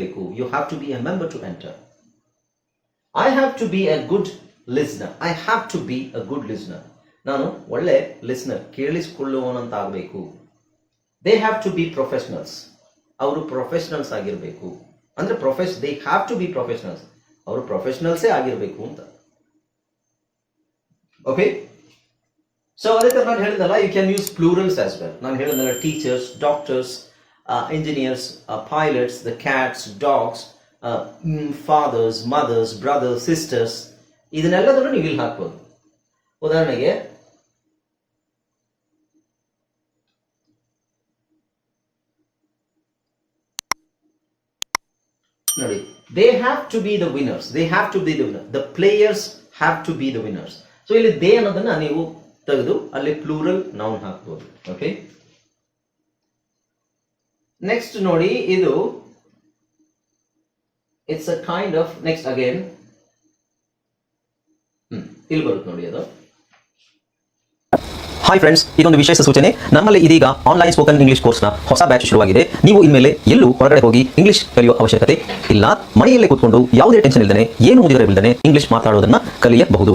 ಬೇಕು you have to be a member to enter I have to be a good listener I have to be a good listener ನಾನು ಒಳ್ಳೆ listener ಕೇಳಿಸಿಕೊಳ್ಳುವವನಂತ ಆಗಬೇಕು they have to be professionals ಅವರು professionals ಆಗಿರಬೇಕು. ಅಂದ್ರೆ ಪ್ರೊಫೆಷ್ they have to be professionals ಅವರು ಪ್ರೊಫೆಷನಲ್ಸೇ ಆಗಿರಬೇಕು ಅಂತ. ಓಕೆ ಸೊ ಅದೇ ತರ ನಾನು ಹೇಳಿದಲ್ಲ you can use plurals as well ನಾನು ಹೇಳಿದಲ್ಲ teachers doctors engineers pilots the cats, dogs, fathers mothers brothers sisters ಇದನ್ನೆಲ್ಲದನ್ನು ನೀವು ಇಲ್ಲಿ ಹಾಕ್ಬೋದು. ಉದಾಹರಣೆಗೆ ನೋಡಿ they have to be the winners they have to be the winner the players have to be the winners so ಇಲ್ಲಿ they ಅನ್ನೋದನ್ನ ನೀವು ತೆಗೆದು ಅಲ್ಲಿ ಪ್ಲೂರಲ್ ನೌನ್ ಹಾಕ್ಬೋದು. ಓಕೆ ನೆಕ್ಸ್ಟ್ ನೋಡಿ, ಇದು it's a kind of next again ಇಲ್ಲಿ ಬರುತ್ತೆ ನೋಡಿ ಅದು. ಹಾಯ್ ಫ್ರೆಂಡ್ಸ್ ಇದೊಂದು ವಿಶೇಷ ಸೂಚನೆ. ನಮ್ಮಲ್ಲಿ ಇದೀಗ ಆನ್ಲೈನ್ ಸ್ಪೋಕನ್ ಇಂಗ್ಲಿಷ್ ಕೋರ್ಸ್ನ ಹೊಸ ಬ್ಯಾಚ್ ಶುರುವಾಗಿದೆ. ನೀವು ಇನ್ಮೇಲೆ ಎಲ್ಲೂ ಹೊರಗಡೆ ಹೋಗಿ ಇಂಗ್ಲಿಷ್ ಕಲಿಯುವ ಅವಶ್ಯಕತೆ ಇಲ್ಲ. ಮನೆಯಲ್ಲೇ ಕೂತ್ಕೊಂಡು ಯಾವುದೇ ಟೆನ್ಷನ್ ಇಲ್ಲದೆ ಏನು ಮುಗಿದಿರಬಿಲ್ಲದೆ ಇಂಗ್ಲಿಷ್ ಮಾತಾಡೋದನ್ನ ಕಲಿಯಬಹುದು.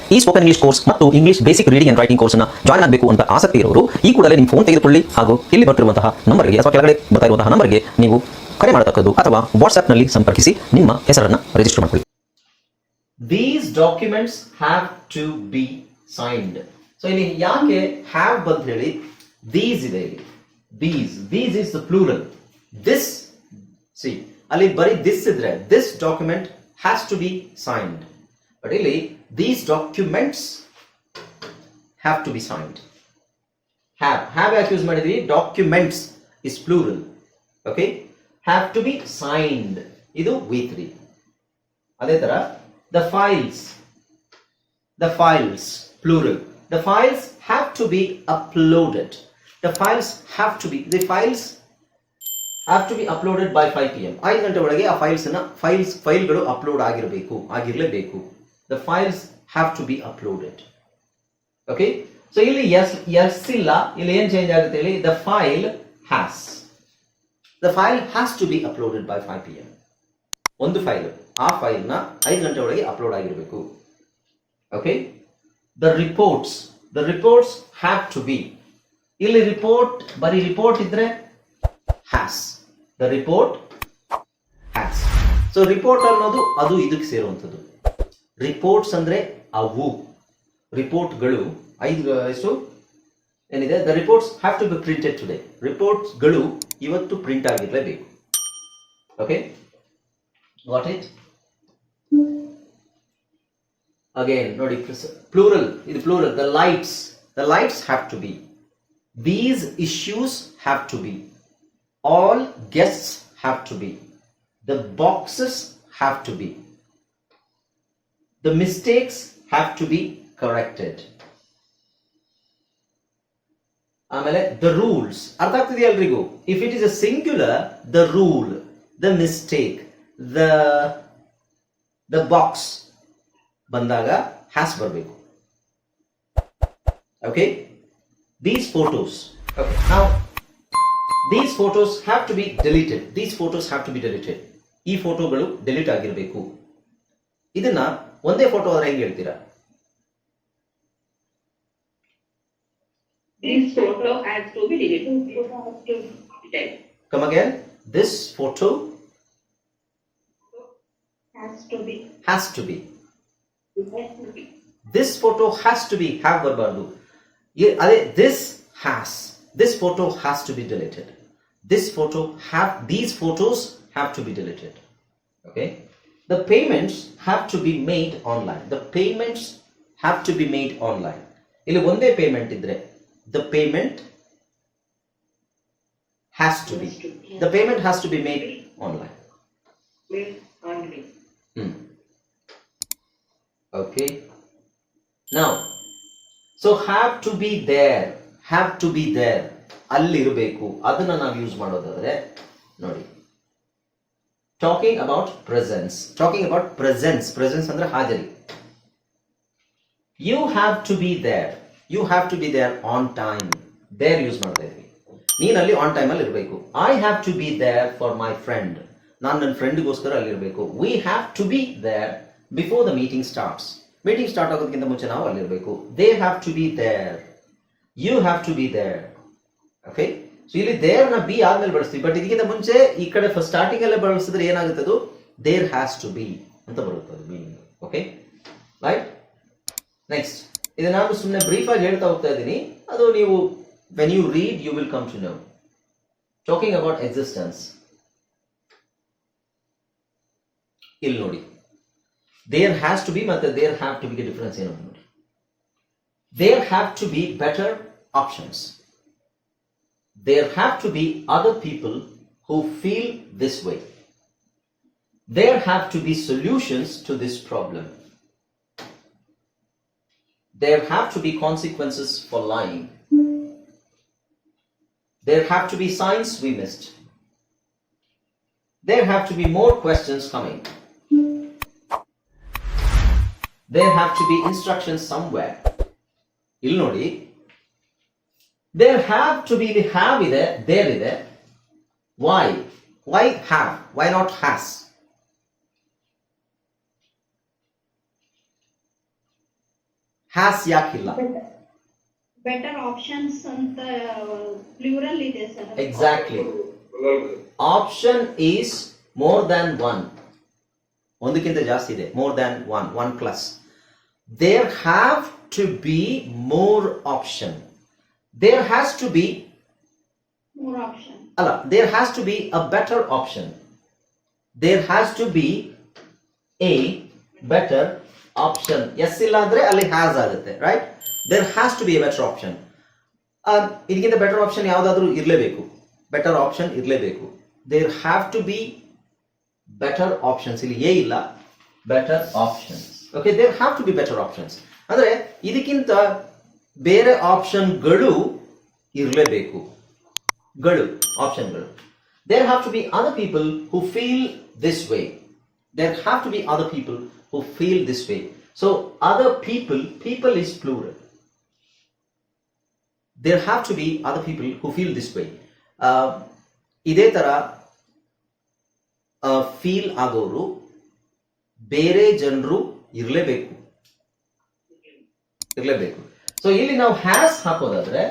ಈ ಸ್ಪೋಕನ್ ಇಂಗ್ಲಿಷ್ ಕೋರ್ಸ್ ಮತ್ತು English basic reading and writing ಕೋರ್ಸ್ನ ಜಾಯಿನ್ ಆಗಬೇಕು ಅಂತ ಆಸಕ್ತಿ ಇರೋರು, ಈ ಕೂಡಲೇ ನಿಮ್ಮ ಫೋನ್ ತೆಗೆದುಕೊಳ್ಳಿ ಹಾಗೂ ಇಲ್ಲಿ ಬರ್ತಿರುವಂತಹ ನಂಬರ್ಗೆ ಅಥವಾ ಕೆಳಗಡೆ ಬರ್ತಾ ನಂಬರ್ಗೆ ನೀವು ಕರೆ ಮಾಡತಕ್ಕದ್ದು ಅಥವಾ ವಾಟ್ಸ್ಆಪ್ನಲ್ಲಿ ಸಂಪರ್ಕಿಸಿ ನಿಮ್ಮ ಹೆಸರನ್ನು ರಿಜಿಸ್ಟರ್ ಮಾಡಿಕೊಳ್ಳಿ. These documents have to be signed so ಇಲ್ಲಿ ಯಾಕೆ ಹ್ಯಾವ್ ಬಂತ ಹೇಳಿ ದೀಸ್ ಇದೆ ಇಲ್ಲಿ. These these is the plural this see ಅಲ್ಲಿ ಬರೀ ದಿಸ್ ಇದ್ರೆ this document has to be signed but ಇಲ್ಲಿ these documents have to be signed have have ಯಾಕೆ ಯೂಸ್ ಮಾಡಿದ್ವಿ documents is plural okay have to be signed ಇದು V three ಅದೇ ತರ the files the files plural the files have to be uploaded the files have to be the files have to be uploaded by five P M ಐದು ಗಂಟೆ ಒಳಗೆ ಆ files files ಫೈಲ್ಗಳು upload ಆಗಿರಬೇಕು, ಆಗಿರಲೇಬೇಕು. The files have to be uploaded okay so ಇಲ್ಲಿ S S ಇಲ್ಲ, ಇಲ್ಲಿ ಏನ್ ಚೇಂಜ್ ಆಗುತ್ತೆ ಹೇಳಿ? The file has the file has to be uploaded by five P M ಒಂದು ಫೈಲ್ ಆ ಫೈಲ್ನ ಐದು ಗಂಟೆ ಒಳಗೆ ಅಪ್ಲೋಡ್ ಆಗಿರಬೇಕು. Okay the reports the reports have to be ಇಲ್ಲಿ ರಿಪೋರ್ಟ್ ಬರೀ ರಿಪೋರ್ಟ್ ಇದ್ರೆ has the report has so report ಅನ್ನೋದು ಅದು ಇದಕ್ಕೆ ಸೇರುವಂಥದ್ದು. ರಿಪೋರ್ಟ್ಸ್ ಅಂದ್ರೆ ಅವು. ರಿಪೋರ್ಟ್ಗಳು ಐದು ಎಷ್ಟು ಏನಿದೆ? The reports have to be printed today ರಿಪೋರ್ಟ್ಸ್ಗಳು ಇವತ್ತು ಪ್ರಿಂಟ್ ಆಗಿರಲೇಬೇಕು. ಓಕೆ ವಾಟ್ ಇಟ್ ಅಗೇನ್ ನೋಡಿ ಪ್ಲೂರಲ್ ಇದು plural the lights the lights have to be these issues have to be all guests have to be the boxes have to be the mistakes have to be corrected ಆಮೇಲೆ the rules ಅರ್ಥ ಆಗ್ತಿದೆಯಾ ಎಲ್ರಿಗೂ? If it is a singular the rule the mistake the the box ಬಂದಾಗ has ಬರಬೇಕು. Okay these photos ನಾವು these photos have to be deleted these photos have to be deleted ಈ ಫೋಟೋಗಳು delete ಆಗಿರಬೇಕು. ಇದನ್ನ ಒಂದೇ ಫೋಟೋ ಆದ್ರೆ ಹೆಂಗೆ ಹೇಳ್ತೀರಾ This photo has to be deleted. Come again. This photo Has to be. has to be. Has to be. This photo has to be have ಬರಬಾರ್ದು ಈ- ಅದೇ this has this photo has to be deleted. This photo have these photos have to be deleted. Okay. the payments have to be made online the payments have to be made online ಇಲ್ಲಿ ಒಂದೇ payment ಇದ್ರೆ the payment has to be the payment has to be made online okay ನಾವು so have to be there have to be there ಅಲ್ಲಿರಬೇಕು. ಅದನ್ನ ನಾವು use ಮಾಡೋದಾದ್ರೆ, ನೋಡಿ. Talking about presence talking about presence presence ಅಂದ್ರೆ ಹಾಜರಿ. You have to be there you have to be there on time there use ಮಾಡ್ತಾ ಇದ್ವಿ. ನೀನಲ್ಲಿ on time ಅಲ್ಲಿ ಇರಬೇಕು. I have to be there for my friend ನಾನು ನನ್ನ ಫ್ರೆಂಡ್ಗೋಸ್ಕರ ಅಲ್ಲಿರಬೇಕು we have to be there before the meeting starts meeting start ಆಗೋದಕ್ಕಿಂತ ಮುಂಚೆ ನಾವು ಅಲ್ಲಿರಬೇಕು they have to be there you have to be there okay so ಇಲ್ಲಿ ದೇರ್ನ B ಆದ್ಮೇಲೆ ಬಳಸ್ತೀವಿ. But ಇದಕ್ಕಿಂತ ಮುಂಚೆ ಈ ಕಡೆ ಫಸ್ಟ್ ಸ್ಟಾರ್ಟಿಂಗ್ ಅಲ್ಲೇ ಬಳಸಿದ್ರೆ ಏನಾಗುತ್ತೆ ಅದು? ದೇರ್ ಹ್ಯಾಸ್ ಟು ಬಿ ಅಂತ ಬರುತ್ತೆ ಅದು ಮೀನಿಂಗ್ ಓಕೆ ರೈಟ್ ನೆಕ್ಸ್ಟ್ ಇದು ನಾನು ಸುಮ್ಮನೆ ಬ್ರೀಫ್ ಆಗಿ ಹೇಳ್ತಾ ಹೋಗ್ತಾ ಇದ್ದೀನಿ. ಅದು ನೀವು when you read you will come to know talking about existence ಇಲ್ಲಿ ನೋಡಿ. ದೇರ್ ಹ್ಯಾಸ್ ಟು ಬಿ ಮತ್ತೆ there have to be difference ಏನು ನೋಡಿ. There have to be better options there have to be other people who feel this way. There have to be solutions to this problem. There have to be consequences for lying. There have to be signs we missed. There have to be more questions coming. There have to be instructions somewhere. ಇಲ್ಲಿ ನೋಡಿ there have to be ಇಲ್ಲಿ have ಇದೆ there ಇದೆ why why have why not has has ಯಾಕಿಲ್ಲ Better, better options ಅಂತ plural ಇದೆ sir exactly option is more than one ಒಂದಕ್ಕಿಂತ ಜಾಸ್ತಿ ಇದೆ. More than one one plus there have to be more option there has to be more option ಅಲ್ಲ there has to be a better option there has to be a better option S ಇಲ್ಲ ಅಂದ್ರೆ ಅಲ್ಲಿ has ಆಗುತ್ತೆ right there has to be a better option ಇದಕ್ಕಿಂತ better option ಯಾವುದಾದ್ರೂ ಇರಲೇಬೇಕು better option ಇರಲೇಬೇಕು there have to be better options ಇಲ್ಲಿ ಏ ಇಲ್ಲ better options okay there have to be better options ಅಂದ್ರೆ ಇದಕ್ಕಿಂತ ಬೇರೆ ಆಪ್ಷನ್ಗಳು ಇರಲೇಬೇಕು. ಗಳು, ಆಪ್ಷನ್ಗಳು. There have to be other people who feel this way there have to be other people who feel this way so other people people is plural there have to be other people who feel this way ಇದೇ ತರ feel ಆಗೋರು ಬೇರೆ ಜನರು ಇರಲೇಬೇಕು. ಇರಲೇಬೇಕು. So ಇಲ್ಲಿ ನಾವು has ಹಾಕೋದಾದ್ರೆ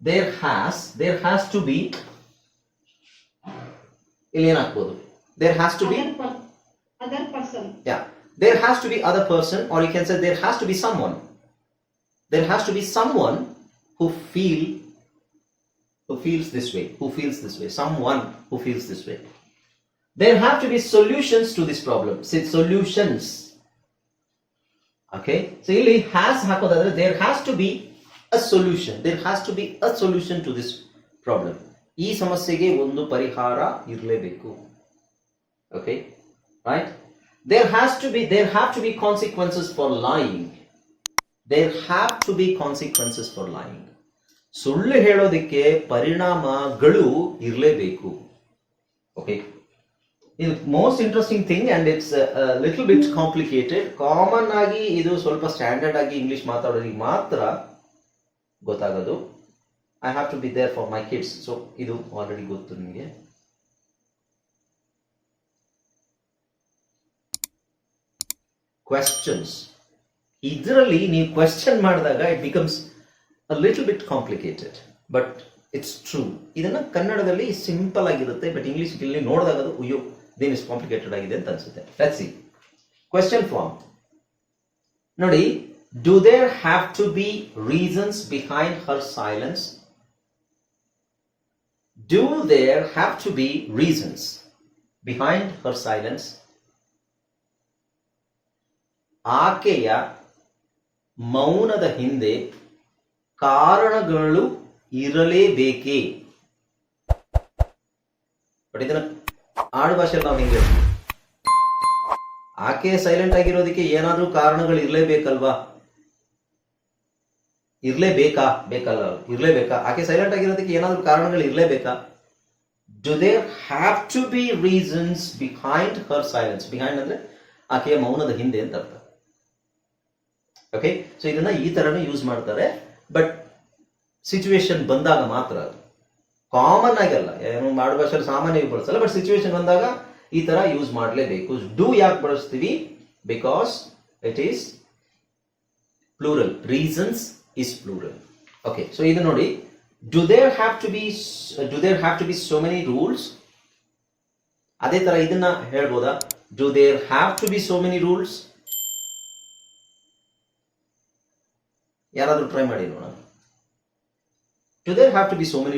there has there has to be ಇಲ್ಲಿ ಏನ್ ಹಾಕ್ಬೋದು there has to be other person yeah there has to be other person or you can say there has to be someone there has to be someone who feel who feels this way who feels this way someone who feels this way there have to be solutions to this problem say solutions Okay so ಇಲ್ಲಿ has ಹಾಕೋದಾದ್ರೆ there has to be a solution there has to be a solution to this problem ಈ ಸಮಸ್ಯೆಗೆ ಒಂದು ಪರಿಹಾರ ಇರಲೇಬೇಕು. Okay right there has to be there have to be consequences for lying there have to be consequences for lying ಸುಳ್ಳು ಹೇಳೋದಕ್ಕೆ ಪರಿಣಾಮಗಳು ಇರಲೇಬೇಕು. Okay ಇದು most interesting thing and it's little bit complicated common ಆಗಿ ಇದು ಸ್ವಲ್ಪ ಸ್ಟ್ಯಾಂಡರ್ಡ್ ಆಗಿ English ಮಾತಾಡೋರಿಗೆ ಮಾತ್ರ ಗೊತ್ತಾಗೋದು. I have to be there for my kids so ಇದು ಆಲ್ರೆಡಿ ಗೊತ್ತು ನಿಮಗೆ. ಕ್ವೆಶ್ಚನ್ಸ್ ಇದರಲ್ಲಿ ನೀವು ಕ್ವೆಶ್ಚನ್ ಮಾಡಿದಾಗ it becomes a little bit complicated but it's true ಇದನ್ನ ಕನ್ನಡದಲ್ಲಿ ಸಿಂಪಲ್ ಆಗಿರುತ್ತೆ ಬಟ್ ಇಂಗ್ಲೀಷ್ ಇಲ್ಲಿ ನೋಡಿದಾಗ ಅದು, ಅಯ್ಯೋ ಇದೇನು ಇಸ್ ಕಾಂಪ್ಲಿಕೇಟೆಡ್ ಆಗಿದೆ ಅಂತ ಅನ್ಸುತ್ತೆ. ಲೆಟ್ಸ್ ಸಿ ಕ್ವೆಶ್ಚನ್ ಫಾರ್ಮ್ ನೋಡಿ do there have to be reasons behind her silence do there have to be reasons behind her silence ಆಕೆಯ ಮೌನದ ಹಿಂದೆ ಕಾರಣಗಳು ಇರಲೇಬೇಕೇ? ಆಡು ಭಾಷೆ ನಾವು ಹಿಂಗೆ ಆಕೆ ಸೈಲೆಂಟ್ ಆಗಿರೋದಕ್ಕೆ ಏನಾದರೂ ಕಾರಣಗಳು ಇರಲೇಬೇಕಲ್ವಾ? ಇರ್ಲೇಬೇಕಾ? ಬೇಕಲ್ಲ ಇರ್ಲೇಬೇಕಾ? ಆಕೆ ಸೈಲೆಂಟ್ ಆಗಿರೋದಕ್ಕೆ ಏನಾದರೂ ಕಾರಣಗಳು ಇರಲೇಬೇಕಾ? Do there have to be reasons behind her silence behind ಅಂದ್ರೆ ಆಕೆಯ ಮೌನದ ಹಿಂದೆ ಅಂತ ಅರ್ಥ. ಓಕೆ ಸೊ ಇದನ್ನ ಈ ತರನೇ ಯೂಸ್ ಮಾಡ್ತಾರೆ. ಬಟ್ ಸಿಚುವೇಶನ್ ಬಂದಾಗ ಮಾತ್ರ ಅದು. ಕಾಮನ್ ಆಗಲ್ಲ. ಏನು ಮಾಡುವ ಭಾಷೆಯಲ್ಲಿ ಸಾಮಾನ್ಯವಾಗಿ ಬಳಸಲ್ಲ ಬಟ್ ಸಿಚುವೇಶನ್ ಬಂದಾಗ ಈ ತರ ಯೂಸ್ ಮಾಡಲೇಬೇಕು. ಡೂ ಯಾಕೆ ಬಳಸ್ತೀವಿ? Because it is plural reasons is plural okay so ಇದು ನೋಡಿ. Do there have to be do there have to be so many rules ಅದೇ ತರ ಇದನ್ನ ಹೇಳ್ಬೋದಾ? Do there have to be so many rules ಯಾರಾದರೂ try ಮಾಡಿ ನೋಡೋಣ. Do there have to be so many